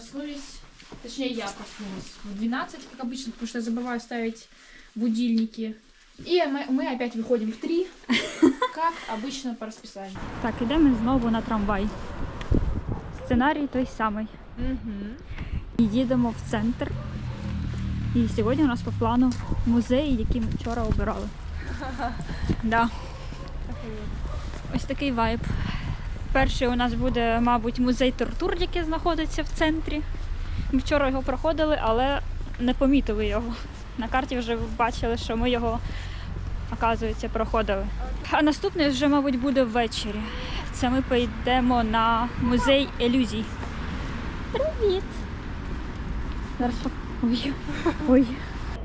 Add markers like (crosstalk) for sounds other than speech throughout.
проснулись, точнее я проснулась в 12, как обычно, потому что я забываю ставить будильники. И мы, мы опять выходим в 3, как обычно по расписанию. Так, ідемо знову на трамвай. Сценарій той самий. І їдемо в центр. І сьогодні у нас по плану музей, який ми вчора обирали. (laughs) Да. Ось такий вайб. Перший у нас буде, мабуть, музей тортур, який знаходиться в центрі. Ми вчора його проходили, але не помітили його. На карті вже бачили, що ми його, оказується, проходили. А наступний вже, мабуть, буде ввечері. Це ми поїдемо на музей ілюзій. Привіт! Зараз Ой. Ой.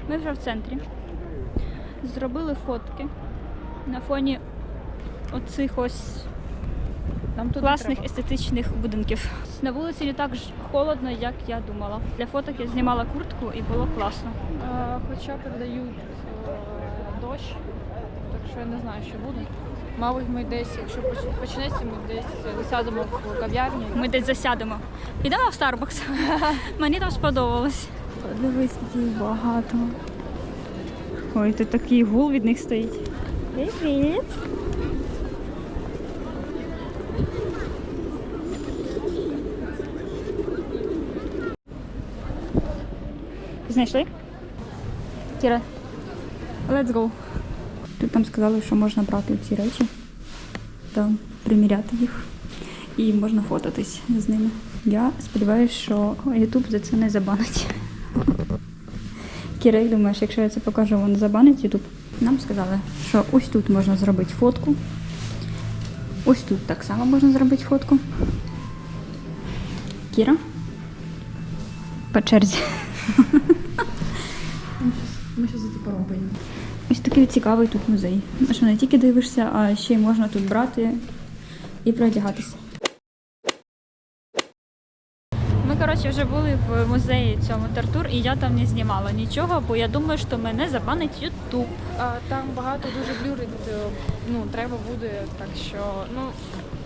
Ми вже в центрі. Зробили фотки на фоні оцих ось Нам тут класних естетичних будинків. На вулиці не так ж холодно, як я думала. Для фоток я знімала куртку і було класно. Хоча передають е, дощ, так що я не знаю, що буде. Мабуть, ми десь, якщо почнеться, ми десь засядемо в кав'ярні. Ми десь засядемо. Підемо в Starbucks. (laughs) Мені там сподобалось. Скільки їх багато. Ой, тут такий гул від них стоїть. Привіт! Знайшли? Кіра. Let's go. Тут там сказали, що можна брати ці речі та приміряти їх. І можна фототись з ними. Я сподіваюся, що YouTube за це не забанить. Кіра, як думаєш, якщо я це покажу, він забанить YouTube? Нам сказали, що ось тут можна зробити фотку. Ось тут так само можна зробити фотку. Кіра? По черзі. Ми зараз це поробимо. Ось такий цікавий тут музей. Що не тільки дивишся, а ще й можна тут брати і переодягатися. Ми, вже були в музеї цьому Тартур, і я там не знімала нічого, бо я думаю, що мене забанить Ютуб. А, там багато дуже блюрить, е, ну, треба буде, так що, ну,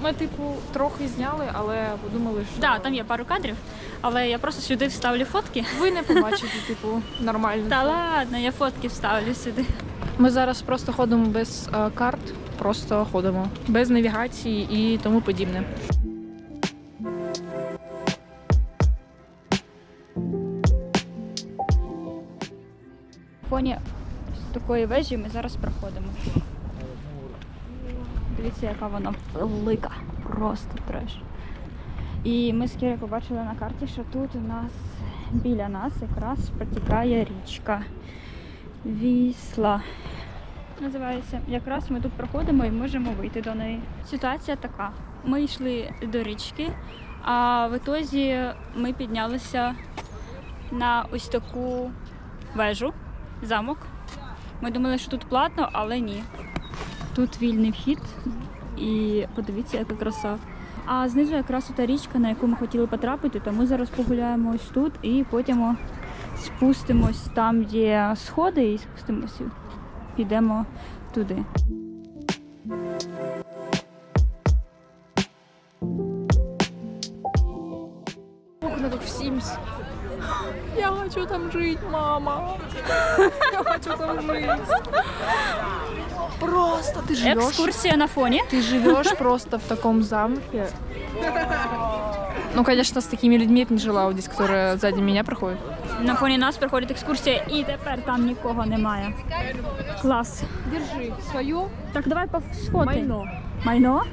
ми, типу, трохи зняли, але подумали, що Так, там є пару кадрів, але я просто сюди вставлю фотки. ви не побачите, типу, нормально. Та ладно, я фотки вставлю сюди. Ми зараз просто ходимо без е, карт, просто ходимо, без навігації і тому подібне. Фоні ось такої вежі ми зараз проходимо. Дивіться, яка вона велика. Просто треш. І ми з Кірою побачили на карті, що тут у нас біля нас якраз протікає річка Вісла. Називається. Якраз ми тут проходимо і можемо вийти до неї. Ситуація така. Ми йшли до річки, а в ітозі ми піднялися на ось таку вежу, замок. Ми думали, що тут платно, але ні. Тут вільний вхід і подивіться, яка краса. А знизу якраз та річка, на яку ми хотіли потрапити, тому зараз погуляємо ось тут і потім спустимось там, є сходи, і спустимось і підемо туди. Окна тут в. (gasps) Я хочу там жить, мама. Я хочу там жить. Просто ты живешь. Екскурсія на фоні. Ты живешь просто в таком замке. Ну, конечно, с такими людьми я бы не жила, вот здесь, которые сзади меня проходят. На фоні нас проходить екскурсія, і тепер там нікого немає. Клас. Держи свое Так, давай сфоти. майно. Майно?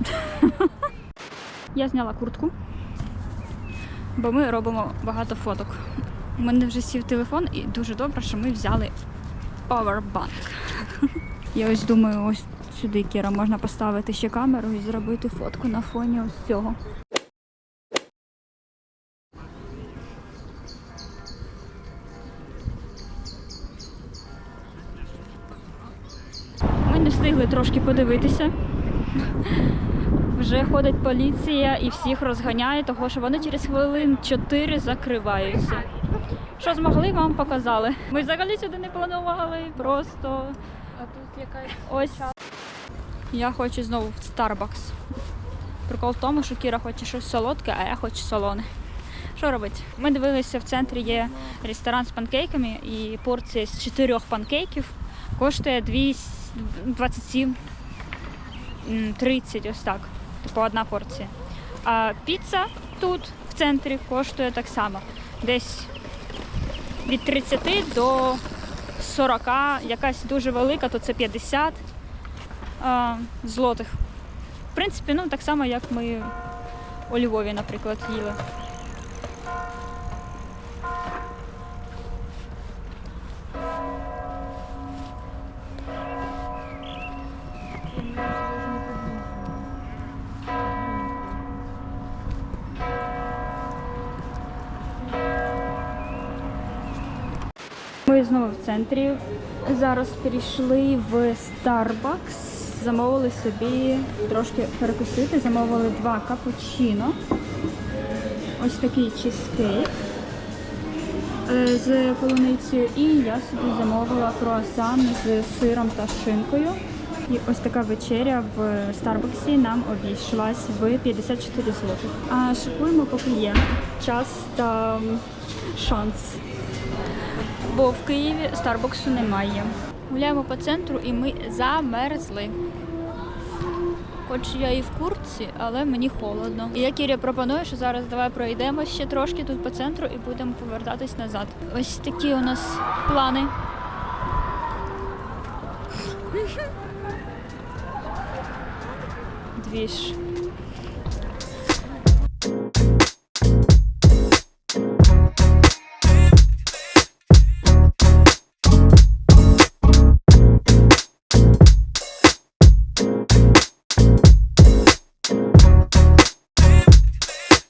(laughs) Я зняла куртку, бо ми робимо багато фоток. У мене вже сів телефон, і дуже добре, що ми взяли powerbank. Я ось думаю, ось сюди, Кіра, можна поставити ще камеру і зробити фотку на фоні ось цього. Ми не встигли трошки подивитися. Вже ходить поліція і всіх розганяє, того що вони через хвилин 4 закриваються. Що змогли, вам показали. Ми взагалі сюди не планували, просто А тут якась ось. Я хочу знову в Starbucks. Прикол в тому, що Кіра хоче щось солодке, а я хочу солоне. Що робити? Ми дивилися в центрі є ресторан з панкейками, і порція з чотирьох панкейків коштує 200 27 м, 30, ось так. Типу одна порція. А піца тут в центрі коштує так само. Десь від 30 до 40, якась дуже велика, то це 50 а, злотих. В принципі, ну так само, як ми у Львові, наприклад, їли. Ми знову в центрі. Зараз перейшли в Starbucks. Замовили собі трошки перекусити. Замовили два капучино. Ось такий чизкейк е, з полуницею. І я собі замовила круасан з сиром та шинкою. І ось така вечеря в Старбаксі нам обійшлась в 54 злотих. А шикуємо, поки є час та шанс бо в Києві Старбоксу немає. Гуляємо по центру і ми замерзли. Хоч я і в куртці, але мені холодно. І я Кіря пропоную, що зараз давай пройдемо ще трошки тут по центру і будемо повертатись назад. Ось такі у нас плани. Двіж.